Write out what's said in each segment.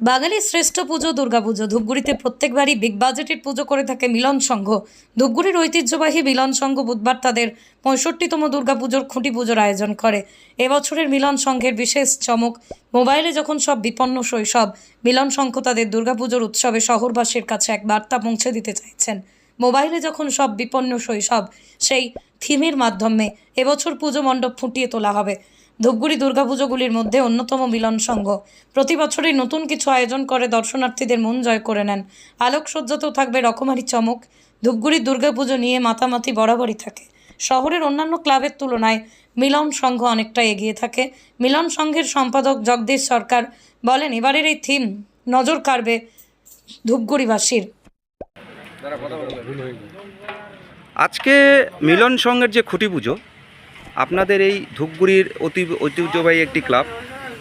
বাঙালির শ্রেষ্ঠ পুজো দুর্গাপুজো ধূপগুড়িতে প্রত্যেকবারই বিগ বাজেটের পুজো করে থাকে মিলন সংঘ। ধূপগুড়ির ঐতিহ্যবাহী মিলন সংঘ বুধবার তাদের পঁয়ষট্টিতম দুর্গাপুজোর খুঁটি পুজোর আয়োজন করে। এবছরের মিলন সংঘের বিশেষ চমক, মোবাইলে যখন সব বিপন্ন শৈশব, মিলন সংঘ তাদের দুর্গাপুজোর উৎসবে শহরবাসীর কাছে এক বার্তা পৌঁছে দিতে চাইছেন। মোবাইলে যখন সব বিপন্ন শৈশব সেই থিমের মাধ্যমে এবছর পুজো মণ্ডপ ফুটিয়ে তোলা হবে। ধূপগুড়ি দুর্গাপুজোগুলির মধ্যে অন্যতম মিলন সংঘ প্রতি বছরই নতুন কিছু আয়োজন করে দর্শনার্থীদের মন জয় করে নেন। আলোকসজ্জাতেও থাকবে রকমারি চমক। ধূপগুড়ির দুর্গাপুজো নিয়ে মাতামাতি বরাবরই থাকে। শহরের অন্যান্য ক্লাবের তুলনায় মিলন সংঘ অনেকটা এগিয়ে থাকে। মিলন সংঘের সম্পাদক জগদীশ সরকার বলেন, এবারের এই থিম নজর কাড়বে ধূপগুড়িবাসীর। আজকে মিলন সংঘের যে খুঁটি পুজো আপনাদের এই ধূপগুড়ির অতি ঐতিহ্যবাহী একটি ক্লাব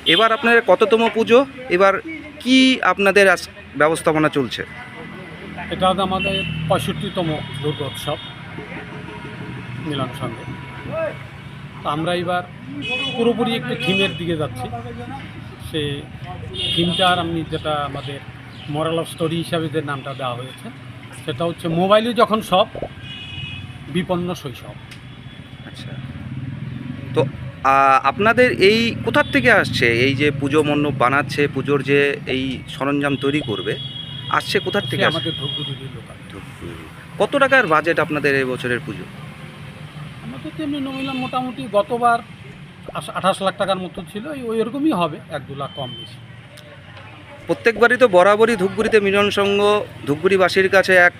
এবার আপনাদের কততম পুজো এবার কি আপনাদের আজ ব্যবস্থাপনা চলছে? এটা হচ্ছে আমাদের পঁয়ষট্টিতম দুর্গোৎসব মিলন সঙ্গে তো আমরা এবার পুরোপুরি একটি থিমের দিকে যাচ্ছি। সে থিমটার আমি যেটা আমাদের মরাল অফ স্টোরি হিসাবে যে নামটা দেওয়া হয়েছে সেটা হচ্ছে মোবাইলে যখন সব বিপন্ন শৈশব। আচ্ছা। তো আপনাদের এই কোথার থেকে আসছে? এই যে পুজো মণ্ডপ বানাচ্ছে পুজোর যে এই সরঞ্জাম তৈরি করবে আসছে কোথার থেকে আসছে? আমাদের ধূপগুড়ির লোকাল। কত টাকার বাজেট আপনাদের এই বছরের পুজো? আমাদের তেমনি নমিলাম মোটামুটি গতবার আশ- আঠাশ লাখ টাকার মতো ছিল এই ওই রকমই হবে এক দু লাখ কম বেশি। প্রত্যেকবারই তো বরাবরই ধূপগুড়িতে মিলন সংঘ ধূপগুড়িবাসীর কাছে এক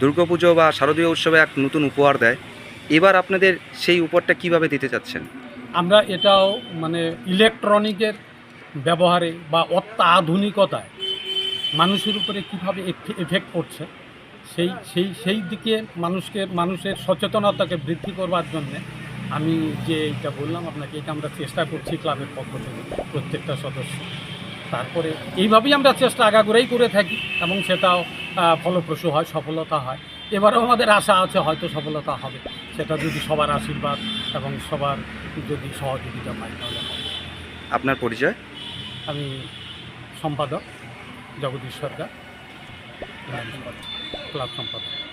দুর্গাপুজো বা শারদীয় উৎসবে এক নতুন উপহার দেয়। এবার আপনাদের সেই উপহারটা কীভাবে দিতে চাচ্ছেন? আমরা এটাও মানে ইলেকট্রনিকের ব্যবহারে বা অত্যাধুনিকতায় মানুষের উপরে কীভাবে এফেক্ট করছে সেই সেই সেই দিকে মানুষকে, মানুষের সচেতনতাকে বৃদ্ধি করবার জন্যে আমি যে এটা বললাম, আপনাকে এটা আমরা চেষ্টা করছি ক্লাবের পক্ষ থেকে প্রত্যেকটা সদস্য। তারপরে এইভাবেই আমরা চেষ্টা আগাগোড়াই করে থাকি এবং সেটাও ফলপ্রসূ হয় সফলতা হয়। এবারেও আমাদের আশা আছে হয়তো সফলতা হবে। সেটা যদি সবার আশীর্বাদ এবং সবার যদি সহযোগিতা পাই তাহলে আপনার পরিচয়? আমি সম্পাদক জগদীশ সরকার। ক্লাব সম্পাদক।